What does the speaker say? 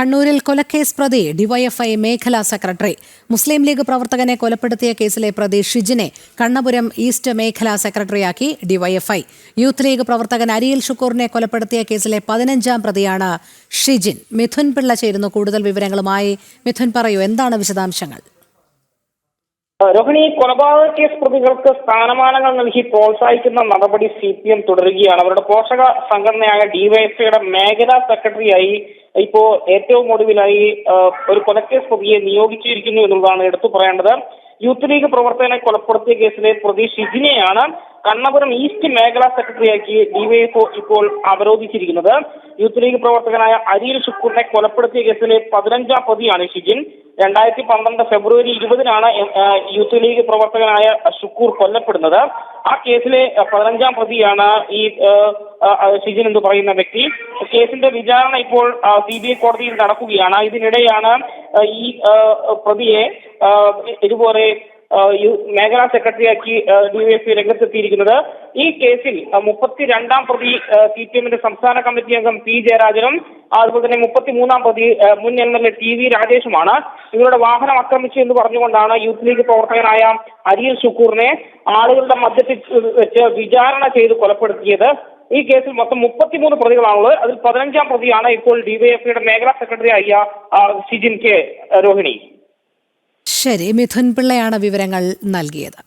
കണ്ണൂരിൽ കൊലക്കേസ് പ്രതി ഡിവൈഎഫ്ഐ മേഖലാ സെക്രട്ടറി. മുസ്ലിം ലീഗ് പ്രവർത്തകനെ കൊലപ്പെടുത്തിയ കേസിലെ പ്രതി ഷിജിനെ കണ്ണപുരം ഈസ്റ്റ് മേഖലാ സെക്രട്ടറിയാക്കി ഡിവൈഎഫ്ഐ. യൂത്ത് ലീഗ് പ്രവർത്തകൻ അരിയിൽ ഷുക്കൂറിനെ കൊലപ്പെടുത്തിയ കേസിലെ പതിനഞ്ചാം പ്രതിയാണ് ഷിജിൻ. മിഥുൻ പിള്ള ചേരുന്നു കൂടുതൽ വിവരങ്ങളുമായി. മിഥുൻ പറയൂ എന്താണ് വിശദാംശങ്ങൾ? രോഹിണി കൊലപാതക കേസ് പ്രതികൾക്ക് സ്ഥാനമാനങ്ങൾ നൽകി പ്രോത്സാഹിക്കുന്ന നടപടി സി പി എം തുടരുകയാണ്. അവരുടെ പോഷക സംഘടനയായ ഡിവൈഎഫ്ഐയുടെ മേഖലാ സെക്രട്ടറിയായി ഇപ്പോ ഏറ്റവും ഒടുവിലായി ഒരു കൊലക്കേസ് പ്രതിയെ നിയോഗിച്ചിരിക്കുന്നു എന്നുള്ളതാണ് എടുത്തു പറയേണ്ടത്. യൂത്ത് ലീഗ് പ്രവർത്തകനെ കൊലപ്പെടുത്തിയ കേസിലെ പ്രതി ഷിജിനെയാണ് കണ്ണപുരം ഈസ്റ്റ് മേഖലാ സെക്രട്ടറിയാക്കി ഡിവൈഎഫ്ഒ ഇപ്പോൾ അവരോധിച്ചിരിക്കുന്നത്. യൂത്ത് ലീഗ് പ്രവർത്തകനായ അരിയിൽ ഷുക്കൂറിനെ കൊലപ്പെടുത്തിയ കേസിലെ പതിനഞ്ചാം പ്രതിയാണ് ഷിജിൻ. രണ്ടായിരത്തി പന്ത്രണ്ട് ഫെബ്രുവരി ഇരുപതിനാണ് യൂത്ത് ലീഗ് പ്രവർത്തകനായ ഷുക്കൂർ കൊല്ലപ്പെടുന്നത്. ആ കേസിലെ പതിനഞ്ചാം പ്രതിയാണ് ഈ ഷിജിൻ എന്ന് പറയുന്ന വ്യക്തി. കേസിന്റെ വിചാരണ ഇപ്പോൾ സി ബി ഐ കോടതിയിൽ നടക്കുകയാണ്. ഇതിനിടെയാണ് ഈ പ്രതിയെ ഇതുപോലെ മേഖലാ സെക്രട്ടറിയാക്കി ഡിവൈഎഫ്ഐ രംഗത്തെത്തിയിരിക്കുന്നത്. ഈ കേസിൽ മുപ്പത്തിരണ്ടാം പ്രതി സി പി എമ്മിന്റെ സംസ്ഥാന കമ്മിറ്റി അംഗം പി ജയരാജനും അതുപോലെ തന്നെ മുപ്പത്തിമൂന്നാം പ്രതി മുൻ M L A T V രാജേഷുമാണ്. ഇവരുടെ വാഹനം ആക്രമിച്ചു എന്ന് പറഞ്ഞുകൊണ്ടാണ് യൂത്ത് ലീഗ് പ്രവർത്തകനായ അരിയൽ ശുക്കൂറിനെ ആളുകളുടെ മധ്യത്തിൽ വെച്ച് വിചാരണ ചെയ്ത് കൊലപ്പെടുത്തിയത്. ഈ കേസിൽ മൊത്തം മുപ്പത്തിമൂന്ന് പ്രതികളാണുള്ളത്. അതിൽ പതിനഞ്ചാം പ്രതിയാണ് ഇപ്പോൾ ഡിവൈഎഫ്ഐയുടെ മേഖലാ സെക്രട്ടറി ആയ സിജിൻ കെ രോഹിണി. ശരി മിഥുൻ പിള്ളയാണ് വിവരങ്ങൾ നൽകിയത്.